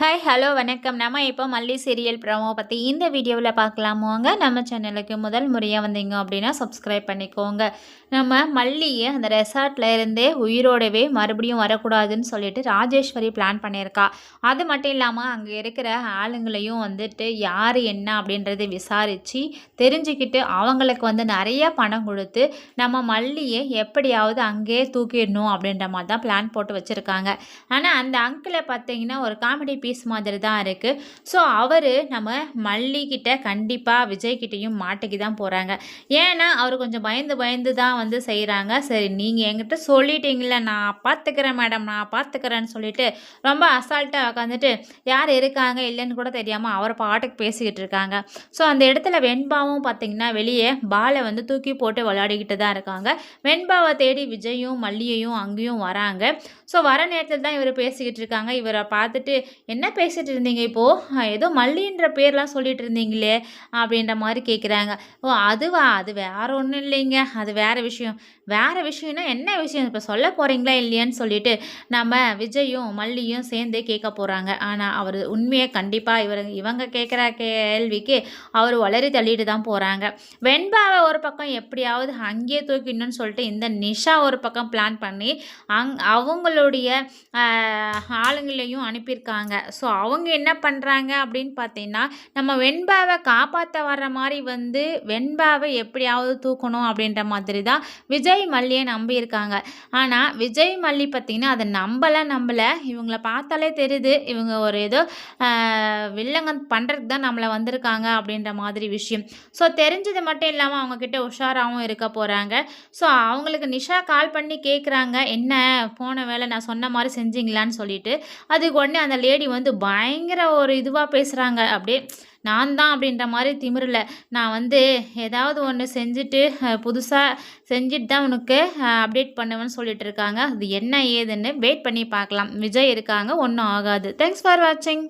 Hi hello வணக்கம். நம்ம இப்போ மல்லி சீரியல் ப்ரமோ பற்றி இந்த வீடியோவில் பார்க்கலாமோங்க நம்ம சேனலுக்கு முதல் முறையாக வந்தீங்க அப்படின்னா சப்ஸ்கிரைப் பண்ணிக்கோங்க. நம்ம மல்லியை அந்த ரெசார்ட்டில் இருந்தே உயிரோடவே மறுபடியும் வரக்கூடாதுன்னு சொல்லிட்டு ராஜேஸ்வரி பிளான் பண்ணியிருக்கா. அது மட்டும் இல்லாமல் அங்கே இருக்கிற ஆளுங்களையும் வந்துட்டு யார் என்ன அப்படின்றத விசாரித்து தெரிஞ்சுக்கிட்டு அவங்களுக்கு வந்து நிறைய பணம் கொடுத்து நம்ம மல்லியை எப்படியாவது அங்கேயே தூக்கிடணும் அப்படின்ற மாதிரி தான் பிளான் போட்டு வச்சுருக்காங்க. ஆனால் அந்த அங்கிளை பார்த்தீங்கன்னா ஒரு காமெடி பீஸ் மாதிரி தான் இருக்குது ஸோ அவர் நம்ம மல்லிக்கிட்ட கண்டிப்பாக விஜய்கிட்டையும் மாட்டிக்கு தான் போகிறாங்க ஏன்னா அவர் கொஞ்சம் பயந்து பயந்து தான் வந்து செய்கிறாங்க சரி நீங்கள் என்கிட்ட சொல்லிட்டீங்கள நான் பார்த்துக்கிறேன் மேடம் நான் பார்த்துக்கிறேன்னு சொல்லிட்டு ரொம்ப அசால்ட்டாக உட்காந்துட்டு யார் இருக்காங்க இல்லைன்னு கூட தெரியாமல் அவர் பாட்டுக்கு பேசிக்கிட்டு இருக்காங்க. ஸோ அந்த இடத்துல வெண்பாவும் பார்த்தீங்கன்னா வெளியே பாலை வந்து தூக்கி போட்டு விளையாடிக்கிட்டு தான் இருக்காங்க. வெண்பாவை தேடி விஜயும் மல்லியையும் அங்கேயும் வராங்க. ஸோ வர நேரத்தில் தான் இவர் பேசிக்கிட்டு இருக்காங்க. இவரை பார்த்துட்டு என்ன பேசிகிட்டு இருந்தீங்க இப்போது ஏதோ மல்லின்ற பேர்லாம் சொல்லிட்டு இருந்தீங்களே அப்படின்ற மாதிரி கேட்குறாங்க ஓ அதுவா? அது வேற ஒன்றும் இல்லைங்க. அது வேறு விஷயம். வேறு விஷயம்னா என்ன விஷயம்? இப்போ சொல்ல போகிறீங்களா இல்லையான்னு சொல்லிட்டு நம்ம விஜயும் மல்லியும் சேர்ந்து கேட்க போகிறாங்க ஆனால் அவர் உண்மையை கண்டிப்பாக இவர் இவங்க கேட்குற கேள்விக்கு அவர் வளரி தள்ளிட்டு தான் போகிறாங்க வெண்பாவை ஒரு பக்கம் எப்படியாவது அங்கேயே தூக்கிடணும்னு சொல்லிட்டு இந்த நிஷா ஒரு பக்கம் பிளான் பண்ணி அங் அவங்களுடைய ஆளுங்களையும் அனுப்பியிருக்காங்க. ஸோ அவங்க என்ன பண்ணுறாங்க அப்படின்னு பார்த்தீங்கன்னா நம்ம வெண்பாவை காப்பாற்ற வர்ற மாதிரி வந்து வெண்பாவை எப்படியாவது தூக்கணும் அப்படின்ற மாதிரி தான் விஜய் மல்லியை நம்பியிருக்காங்க ஆனால் விஜய் மல்லி பார்த்திங்கன்னா அதை நம்பலை நம்பலை. இவங்கள பார்த்தாலே தெரியுது. இவங்க ஒரு ஏதோ வில்லங்க பண்ணுறதுக்கு தான் நம்மளை வந்திருக்காங்க அப்படின்ற மாதிரி விஷயம். ஸோ தெரிஞ்சது மட்டும் இல்லாமல் அவங்கக்கிட்ட உஷாராகவும் இருக்க போகிறாங்க ஸோ அவங்களுக்கு நிஷா கால் பண்ணி கேட்குறாங்க என்ன? போன வேலை நான் சொன்ன மாதிரி செஞ்சீங்களான்னு சொல்லிட்டு. அதுக்கு உடனே அந்த லேடி வந்து பயங்கர ஒரு இதுவாக பேசுகிறாங்க அப்படியே நான் தான் அப்படின்ற மாதிரி திமிரில். நான் வந்து ஏதாவது ஒன்று செஞ்சுட்டு புதுசாக செஞ்சுட்டு தான் உனக்கு அப்டேட் பண்ணுவேன்னு சொல்லிட்டு இருக்காங்க. அது என்ன ஏதுன்னு வெயிட் பண்ணி பார்க்கலாம். விஜய் இருக்காங்க ஒன்றும் ஆகாது. தேங்க்ஸ் ஃபார் வாட்சிங்